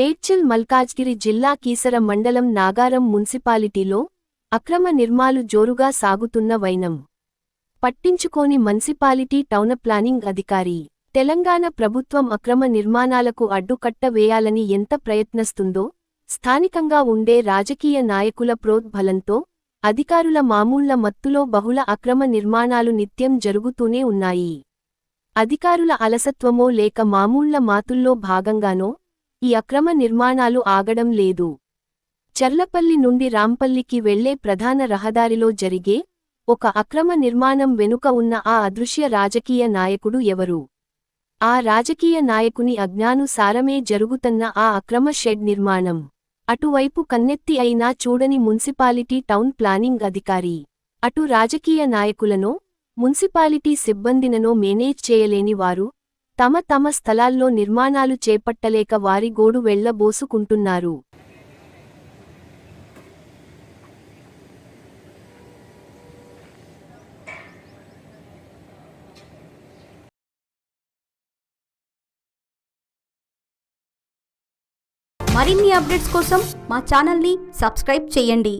మేడ్చల్ మల్కాజ్గిరి జిల్లా కీసర మండలం నాగారం మున్సిపాలిటీలో అక్రమ నిర్మాలు జోరుగా సాగుతున్న వైనం. పట్టించుకోని మున్సిపాలిటీ టౌన్ ప్లానింగ్ అధికారి తెలంగాణ ప్రభుత్వం అక్రమ నిర్మాణాలకు అడ్డుకట్ట వేయాలని ఎంత ప్రయత్నిస్తుందో స్థానికంగా ఉండే రాజకీయ నాయకుల ప్రోద్బలంతో అధికారుల మామూళ్ళ మత్తులో బహుళ అక్రమ నిర్మాణాలు నిత్యం జరుగుతూనే ఉన్నాయి. అధికారుల అలసత్వమో లేక మామూళ్ళ మాతుల్లో భాగంగానో ఈ అక్రమ నిర్మాణాలు ఆగడం లేదు. చర్లపల్లి నుండి రాంపల్లికి వెళ్ళే ప్రధాన రహదారిలో జరిగే ఒక అక్రమ నిర్మాణం వెనుక ఉన్న ఆ అదృశ్య రాజకీయ నాయకుడు ఎవరు? ఆ రాజకీయ నాయకుని అజ్ఞానుసారమే జరుగుతున్న ఆ అక్రమ షెడ్ నిర్మాణం. అటువైపు కన్నెత్తి అయినా చూడని మున్సిపాలిటీ టౌన్ ప్లానింగ్ అధికారి. అటు రాజకీయ నాయకులనో మున్సిపాలిటీ సిబ్బందిననో మేనేజ్ చేయలేని వారు తమ తమ స్థలాల్లో నిర్మాణాలు చేపట్టలేక వారి గోడు వెళ్ళబోసుకుంటున్నారు మరిన్ని అప్డేట్స్ కోసం మా ఛానల్ని సబ్స్క్రైబ్ చేయండి.